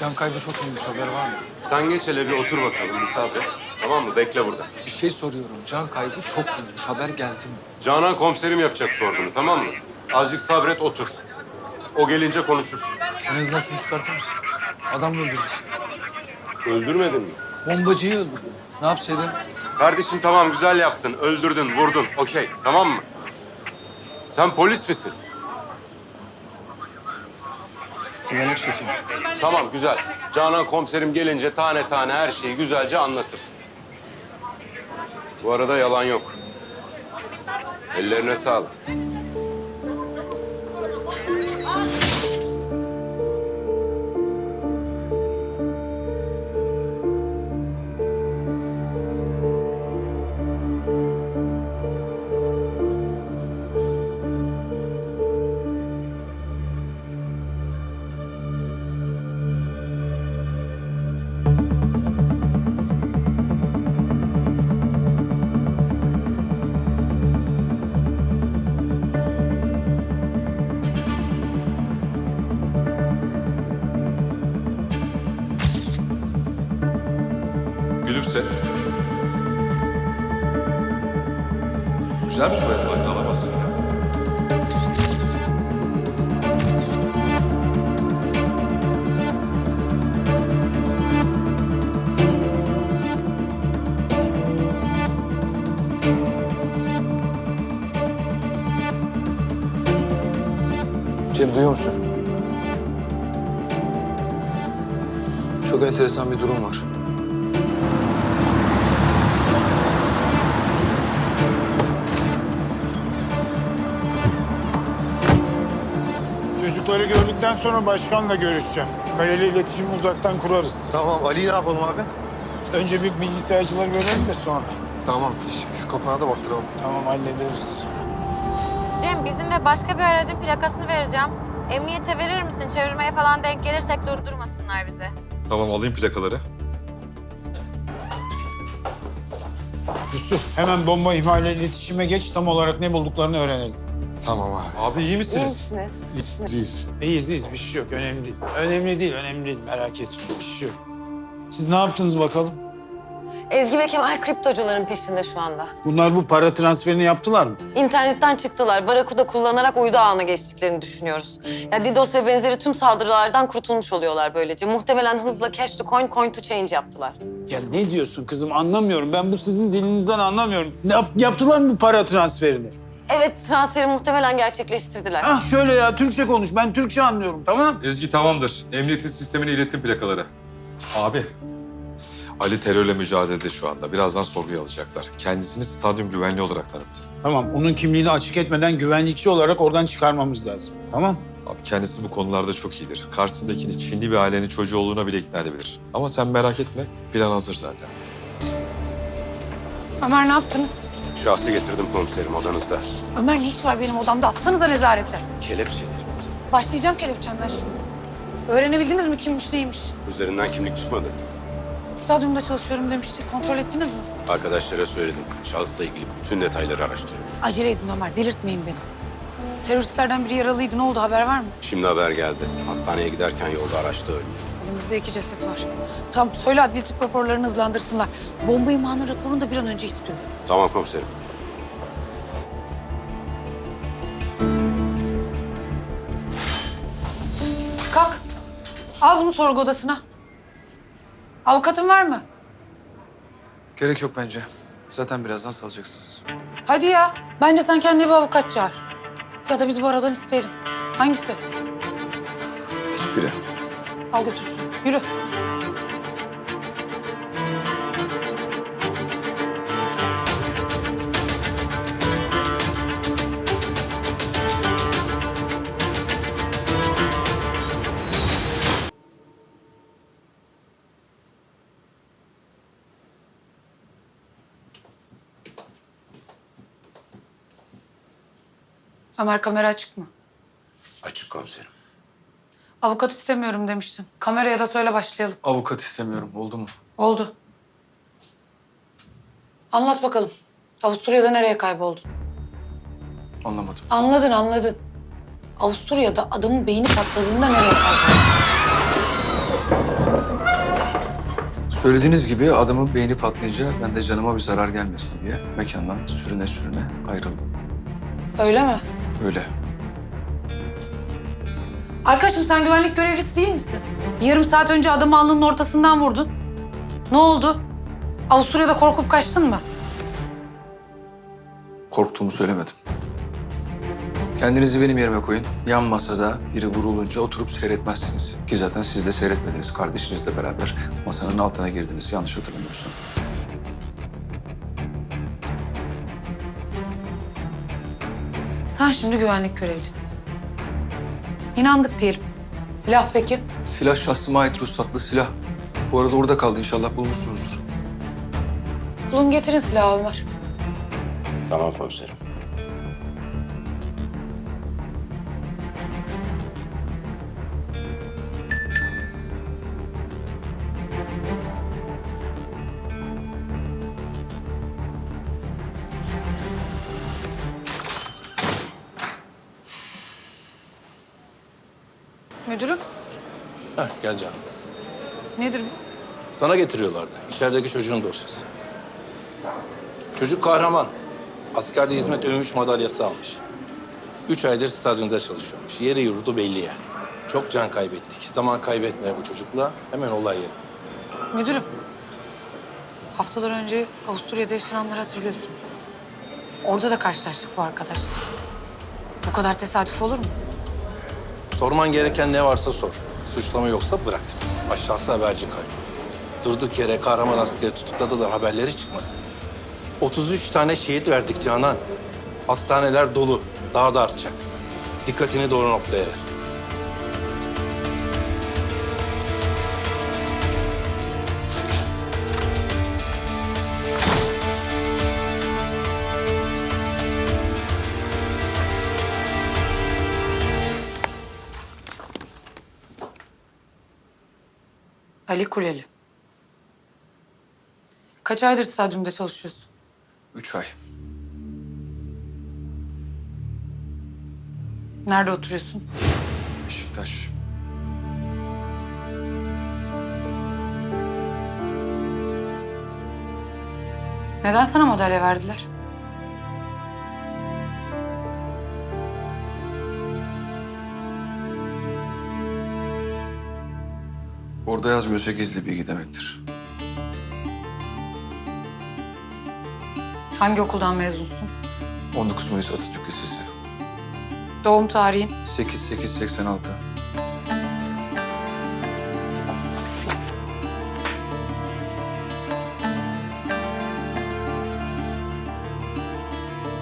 Can kaybı çok iyiymiş haber var mı? Sen geç hele bir otur bakalım, misafir. Tamam mı? Bekle burada. Bir şey soruyorum. Can kaybı çok iyiymiş haber geldi mi? Canan komiserim yapacak sorgunu, tamam mı? Azıcık sabret, otur. O gelince konuşursun. En azından şunu çıkartır mısın? Adam mı öldürdük? Öldürmedin mi? Bombacıyı öldürdü. Ne yapsaydın? Kardeşim tamam, güzel yaptın. Öldürdün, vurdun. Okey, tamam mı? Sen polis misin? Güvenlik şefiyim. Tamam, güzel. Canan komiserim gelince tane tane her şeyi güzelce anlatırsın. Bu arada yalan yok. Ellerine sağlık. Gülümse. Güzel soyadı? Aynı alamazsın ya. Cem duyuyor musun? Çok enteresan bir durum var. Çocukları gördükten sonra başkanla görüşeceğim. Kaleli iletişimi uzaktan kurarız. Tamam Ali ne yapalım abi? Önce bir bilgisayarcıları görelim de sonra. Tamam şu, şu kafana da baktıralım. Tamam hallederiz. Cem bizim ve başka bir aracın plakasını vereceğim. Emniyete verir misin? Çevirmeye falan denk gelirsek durdurmasınlar bizi. Tamam alayım plakaları. Yusuf hemen bomba ihmali iletişime geç tam olarak ne bulduklarını öğrenelim. Tamam abi. Abi iyi misiniz? İyiyiz. iyiyiz. İyiyiz iyiyiz bir şey yok önemli değil. Önemli değil önemli değil merak etme bir şey yok. Siz ne yaptınız bakalım? Ezgi ve Kemal kriptocuların peşinde şu anda. Bunlar bu para transferini yaptılar mı? İnternetten çıktılar. Barakuda kullanarak uydu ağına geçtiklerini düşünüyoruz. Ya DDoS ve benzeri tüm saldırılardan kurtulmuş oluyorlar böylece. Muhtemelen hızla cash to coin, coin to change yaptılar. Ya ne diyorsun kızım anlamıyorum. Ben bu sizin dilinizden anlamıyorum. Ne yap- yaptılar mı bu para transferini? Evet, transferi muhtemelen gerçekleştirdiler. Ah şöyle ya Türkçe konuş. Ben Türkçe anlıyorum tamam? Ezgi tamamdır. Emniyetin sistemine ilettim plakaları. Abi. Ali terörle mücadelede şu anda. Birazdan sorguya alacaklar. Kendisini stadyum güvenliği olarak tanıttı. Tamam, onun kimliğini açık etmeden güvenlikçi olarak oradan çıkarmamız lazım. Tamam? Abi kendisi bu konularda çok iyidir. Karşısındakini Çinli bir ailenin çocuğu olduğuna bile ikna edebilir. Ama sen merak etme. Plan hazır zaten. Ömer ne yaptınız? Şahsı getirdim komiserim odanızda. Ömer ne iş var benim odamda? Atsanıza nezarete. Kelepçeli. Başlayacağım kelepçenden şimdi. Öğrenebildiniz mi kimmiş neymiş? Üzerinden kimlik çıkmadı. Stadyumda çalışıyorum demişti. Kontrol ettiniz mi? Arkadaşlara söyledim. Şahısla ilgili bütün detayları araştırıyoruz. Acele edin Ömer. Delirtmeyin beni. Teröristlerden biri yaralıydı. Ne oldu? Haber var mı? Şimdi haber geldi. Hastaneye giderken yolda araçta ölmüş. Elimizde iki ceset var. Tamam söyle adli tıp raporlarını hızlandırsınlar. Bomba imhanı raporunu da bir an önce istiyorum. Tamam komiserim. Kalk. Al bunu sorgu odasına. Avukatın var mı? Gerek yok bence. Zaten birazdan salacaksınız. Hadi ya. Bence sen kendine bir avukat çağır. Ya da biz bu aradan isteyelim. Hangisi? Hiçbiri. Al götür. Yürü. Ömer kamera açık mı? Açık komiserim. Avukat istemiyorum demiştin. Kameraya da söyle başlayalım. Avukat istemiyorum. Oldu mu? Oldu. Anlat bakalım. Avusturya'da nereye kayboldun? Anlamadım. Anladın anladın. Avusturya'da adamın beyni patladığında nereye kayboldun? Söylediğiniz gibi adamın beyni patlayınca ben de canıma bir zarar gelmesin diye mekandan sürüne sürüne ayrıldım. Öyle mi? Öyle. Arkadaşım sen güvenlik görevlisi değil misin? Yarım saat önce adamı alnının ortasından vurdun. Ne oldu? Avusturya'da korkup kaçtın mı? Korktuğumu söylemedim. Kendinizi benim yerime koyun. Yan masada biri vurulunca oturup seyretmezsiniz. Ki zaten siz de seyretmediniz. Kardeşinizle beraber masanın altına girdiniz. Yanlış hatırlamıyorsam. Şimdi güvenlik görevlisisin. İnandık diyelim. Silah peki? Silah şahsıma ait ruhsatlı silah. Bu arada orada kaldı inşallah bulmuşsunuzdur. Bulun getirin silahı Ömer. Tamam komiserim. Müdürüm Heh, gel canım. nedir bu? Sana getiriyorlardı. İçerideki çocuğun dosyası. Çocuk kahraman. Askerde hizmet övünmüş madalyası almış. Üç aydır stadyumda çalışıyormuş. Yeri yurdu belli yani. Çok can kaybettik. Zaman kaybetme bu çocukla. Hemen olay yerine. Müdürüm. Haftalar önce Avusturya'da yaşananları hatırlıyorsunuz. Orada da karşılaştık bu arkadaşla. Bu kadar tesadüf olur mu? Sorman gereken ne varsa sor. Suçlama yoksa bırak. Aşağısı haberci kaydı. Durduk yere kahraman askeri tutukladılar haberleri çıkmasın. 33 tane şehit verdik Canan. Hastaneler dolu. Daha da artacak. Dikkatini doğru noktaya ver. Ali Kuleli. Kaç aydır stadyumda çalışıyorsun? Üç ay. Nerede oturuyorsun? Beşiktaş. Neden sana madalya verdiler? Orada yazmıyorsa gizli bilgi demektir. Hangi okuldan mezunsun? 19 Mayıs Atatürk Lisesi. Doğum tarihin? 8886.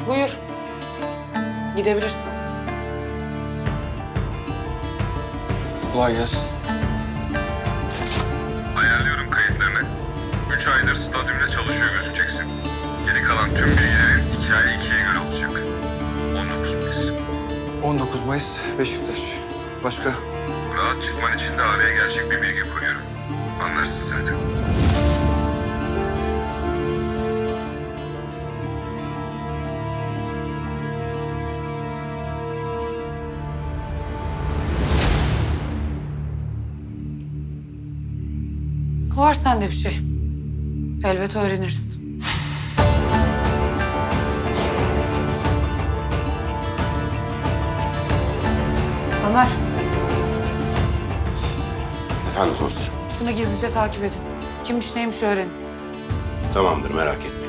Buyur. Gidebilirsin. Kolay gelsin. Stadyumda çalışıyor gözükeceksin. Geri kalan tüm bilgilerin hikaye ikiye göre olacak. 19 Mayıs. 19 Mayıs Beşiktaş. Başka? Rahat çıkman için de araya gerçek bir bilgi koyuyorum. Anlarsın zaten. Var sende bir şey. Elbet öğreniriz. Ömer, Efendim komiserim. şunu gizlice takip edin. Kimmiş neymiş öğrenin. Tamamdır merak etmeyin.